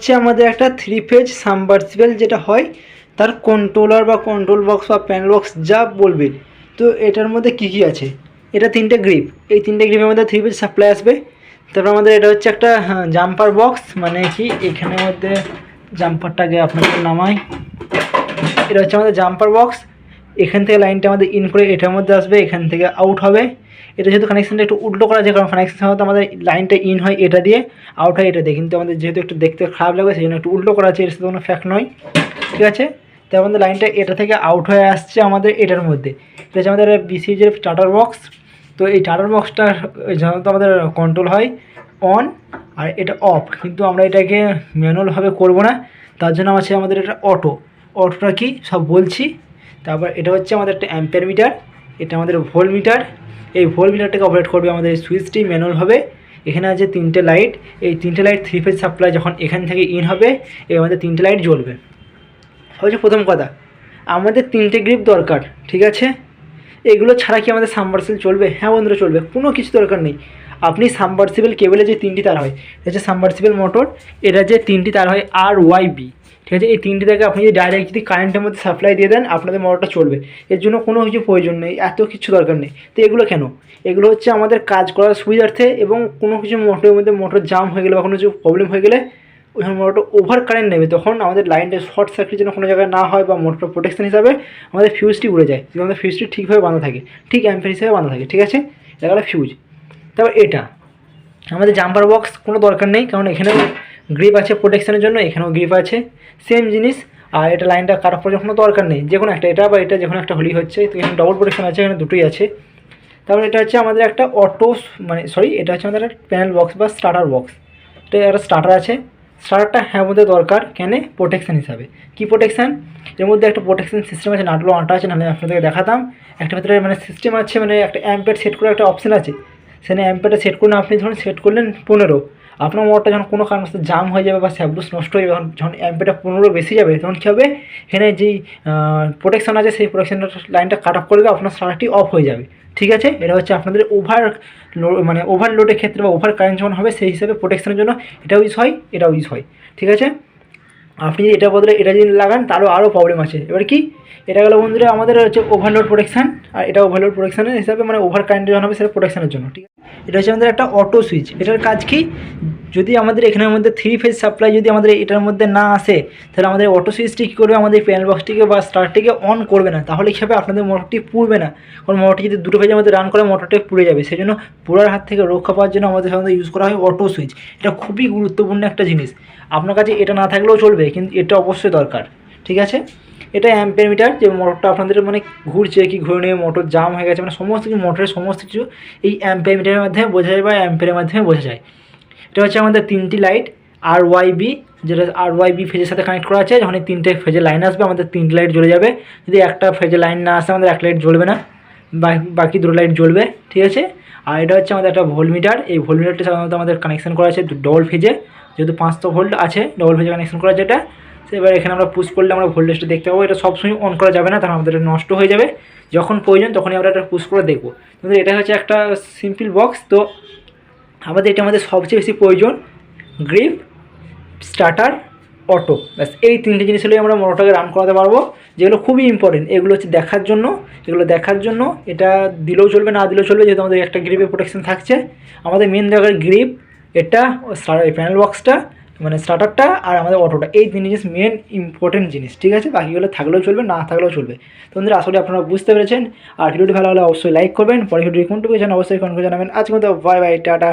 হচ্ছে আমাদের একটা থ্রি ফেজ সাবমার্সিবল যেটা হয়, তার কন্ট্রোলার বা কন্ট্রোল বক্স বা প্যানেল বক্স যা বলবে, তো এটার মধ্যে কী কী আছে? এটা তিনটে গ্রিপ এই তিনটে গ্রিপের মধ্যে থ্রি ফেজ সাপ্লাই আসবে। তারপর আমাদের এটা হচ্ছে একটা জাম্পার বক্স মানে কি, এখানের মধ্যে জাম্পারটাকে আপনাকে নামাই। এটা হচ্ছে আমাদের জাম্পার বক্স এখান থেকে লাইনটা আমাদের ইন করে এটার মধ্যে আসবে, এখান থেকে আউট হবে। এটা যেহেতু কানেকশানটা একটু উল্টো করা যায়, কারণ কানেকশান সাধারণত আমাদের লাইনটা ইন হয় এটা দিয়ে আউট হয় এটা দিয়ে। কিন্তু আমাদের যেহেতু একটু দেখতে খারাপ লাগবে, সেই জন্য একটু উল্টো করা আছে এর সাথে কোনো ফ্যাক্ট নয়। ঠিক আছে? তো আমাদের লাইনটা এটা থেকে আউট হয়ে আসছে আমাদের এটার মধ্যে। এটা হচ্ছে আমাদের বিসিজের টাটার বক্স তো এই টাটার বক্সটা সাধারণত আমাদের কন্ট্রোল হয় অন আর এটা অফ কিন্তু আমরা এটাকে ম্যানুয়ালভাবে করব না, তার জন্য আছে আমাদের এটা অটো অটোটা কি? সব বলছি। তারপর এটা হচ্ছে আমাদের একটা অ্যাম্পের মিটার এটা আমাদের ভোল মিটার এই ভোল মিটারটাকে অপারেট করবে আমাদের এই সুইচটি ম্যানুয়ালভাবে এখানে আছে তিনটে লাইট এই তিনটে লাইট থ্রি ফেজ সাপ্লাই যখন এখান থেকে ইন হবে, এই আমাদের তিনটে লাইট জ্বলবে। হচ্ছে প্রথম কথা, আমাদের তিনটে গ্রিপ দরকার, ঠিক আছে? এগুলো ছাড়া কি আমাদের সাবমার্সিবল চলবে? হ্যাঁ বন্ধুরা, চলবে। কোনো কিছু দরকার নেই। আপনি সাবমার্সিবল কেবলে যে তিনটি তার হয়, এটা হচ্ছে সাবমার্সিবল মোটর এটা যে তিনটি তার হয় আর ওয়াই বি ঠিক আছে? এই তিনটি থেকে আপনি যদি ডাইরেক্ট যদি কারেন্টের মধ্যে সাপ্লাই দিয়ে দেন, আপনাদের মোটরটা চলবে। এর জন্য কোনো কিছু প্রয়োজন নেই, এত কিছু দরকার নেই। তো এগুলো কেন? এগুলো হচ্ছে আমাদের কাজ করার সুবিধার্থে এবং কোনো কিছু মোটরের মধ্যে মোটর জাম হয়ে গেলে বা কোনো কিছু প্রবলেম হয়ে গেলে ওইখানে মোটরটা ওভার কারেন্ট নেবে। তখন আমাদের লাইনটা শর্ট সার্কিট যেন কোনো জায়গায় না হয় বা মোটর প্রোটেকশন হিসাবে আমাদের ফিউজটি উড়ে যায়। যদি আমাদের ফিউজটি ঠিকভাবে বাঁধা থাকে। ঠিক অ্যাম্পের হিসাবে বাঁধা থাকে, ঠিক আছে? এটা ফিউজ তারপর এটা। আমাদের জাম্পার বক্স কোনো দরকার নেই, কারণ এখানেও গ্রিপ আছে প্রোটেকশনের জন্য, এখানেও গ্রিপ আছে। সেম জিনিস, আর এটা লাইনটা কাট অফ করার কোনো দরকার নেই, যে কোনো একটা, এটা বা এটা, যে কোনো একটা হলেই হচ্ছে, তো এখানে ডবল প্রোটেকশন আছে, এখানে দুটোই আছে। তারপর এটা হচ্ছে আমাদের একটা অটো মানে সরি এটা হচ্ছে আমাদের একটা প্যানেল বক্স বা স্টার্টার বক্স এটা একটা স্টার্টার আছে। স্টার্টারটা হ্যাঁ মধ্যে দরকার, কেন? প্রোটেকশন হিসাবে। কি প্রোটেকশন এর মধ্যে একটা প্রোটেকশন সিস্টেম আছে, নাটলো আটা আছে, নাহলে আপনাদেরকে দেখাতাম। একটা ভেতরে মানে সিস্টেম আছে মানে একটা অ্যাম্পের সেট করে একটা অপশন আছে। সেখানে অ্যাম্পেরটা সেট করলে আপনি ধরুন সেট করলেন পনেরো। আপনার মোটরটা যখন কোনো কারণবশত জাম হয়ে যাবে বা স্যাবলুস নষ্ট হয়ে যাবে যখন অ্যাম্পেরটা পনেরো বেশি যাবে, তখন কী হবে? এখানে যেই প্রোটেকশন আছে, সেই প্রোটেকশনটা লাইনটা কাট অফ করবে আপনার স্টার্টটি অফ হয়ে যাবে। ঠিক আছে? এটা হচ্ছে আপনাদের ওভার মানে ওভারলোডের ক্ষেত্রে বা ওভার কারেন্ট যখন হবে, সেই হিসাবে প্রোটেকশনের জন্য এটাও ইউজ হয়, এটাও ইউজ হয়। ঠিক আছে? আপনি যদি এটা বদলে এটা যদি লাগান তারও আরও প্রবলেম আছে। এবার কি? এটা গেলো বন্ধুরা, আমাদের হচ্ছে ওভারলোড প্রোটেকশান আর এটা ওভারলোড প্রোটেকশানের হিসাবে মানে ওভার কারেন্ট যখন হবে, সেটা প্রোটেকশানের জন্য। ঠিক আছে এটা হচ্ছে আমাদের একটা অটো সুইচ এটার কাজ কি? যদি আমাদের এখানের মধ্যে থ্রি ফেজ সাপ্লাই যদি আমাদের এটার মধ্যে না আসে, তাহলে আমাদের অটো সুইচটি কী করবে? আমাদের প্যানেল বক্সটিকে বা স্টারটিকে অন করবে না। তাহলে হবে? আপনাদের মোটরটি পুড়বে না। কারণ মোটরটি যদি দুটো ফেজের মধ্যে রান করে মোটরটি পুড়ে যাবে। সেই জন্য পুরার হাত থেকে রক্ষা পাওয়ার জন্য আমাদের সাধারণত ইউজ করা হয় অটো সুইচ এটা খুবই গুরুত্বপূর্ণ একটা জিনিস। আপনার কাছে এটা না থাকলেও চলবে, কিন্তু এটা অবশ্যই দরকার। ঠিক আছে? এটা অ্যাম্পের মিটার যে মোটরটা আপনাদের মানে ঘুরছে কি ঘুরে নিয়ে মোটর জাম হয়ে গেছে মানে সমস্ত কিছু মোটরের সমস্ত কিছু এই অ্যাম্পের মিটারের মাধ্যমে বোঝা যায় বা অ্যাম্পের মাধ্যমে বোঝা যায়। এটা হচ্ছে আমাদের তিনটি লাইট আর ওয়াই বি যেটা আর ওয়াই বি ফেজের সাথে কানেক্ট করা আছে যখন এই তিনটে ফেজের লাইন আসবে, আমাদের তিনটে লাইট জ্বলে যাবে। যদি একটা ফেজের লাইন না আসে, আমাদের এক লাইট জ্বলবে না বাকি দুটো লাইট জ্বলবে, ঠিক আছে? আর এটা হচ্ছে আমাদের একটা ভোল মিটার এই ভোল মিটারটি সাধারণত আমাদের কানেকশন করা আছে ডবল ফেজে যেহেতু পাঁচশো ভোল্ট আছে ডবল ফেজে কানেকশন করা আছে এটা। তো এবার এখানে আমরা পুশ করলে আমরা ভোল্টেজটা দেখতে পাবো। এটা সবসময় অন করা যাবে না, তাহলে আমাদের নষ্ট হয়ে যাবে। যখন প্রয়োজন তখনই আমরা এটা পুশ করে দেখব। কিন্তু এটা হচ্ছে একটা সিম্পল বক্স তো আমাদের এটা আমাদের সবচেয়ে বেশি প্রয়োজন গ্রিপ স্টার্টার অটো ব্যাস, এই তিনটে জিনিস হলেই আমরা মোটরটাকে রান করাতে পারব। যেগুলো খুবই ইম্পর্টেন্ট এগুলো হচ্ছে দেখার জন্য। এগুলো দেখার জন্য, এটা দিলেও চলবে, না দিলেও চলবে, যেহেতু আমাদের একটা গ্রিপে প্রোটেকশন থাকছে। আমাদের মেন দরকার গ্রিপ এটা প্যানেল বক্সটা মানে স্টার্টারটা আর আমাদের অটোটা এই তিন জিনিস মেন ইম্পর্টেন্ট জিনিস, ঠিক আছে? বাকিগুলো থাকলেও চলবে, না থাকলেও চলবে। তো বন্ধুরা আসলে আপনারা বুঝতে পেরেছেন। আর ভিডিওটি ভালো হলে অবশ্যই লাইক করবেন। পরে ভিডিও কোনটুকু জানেন অবশ্যই কমেন্ট করে জানাবেন। আজকে মতো বাই বাই টাটা।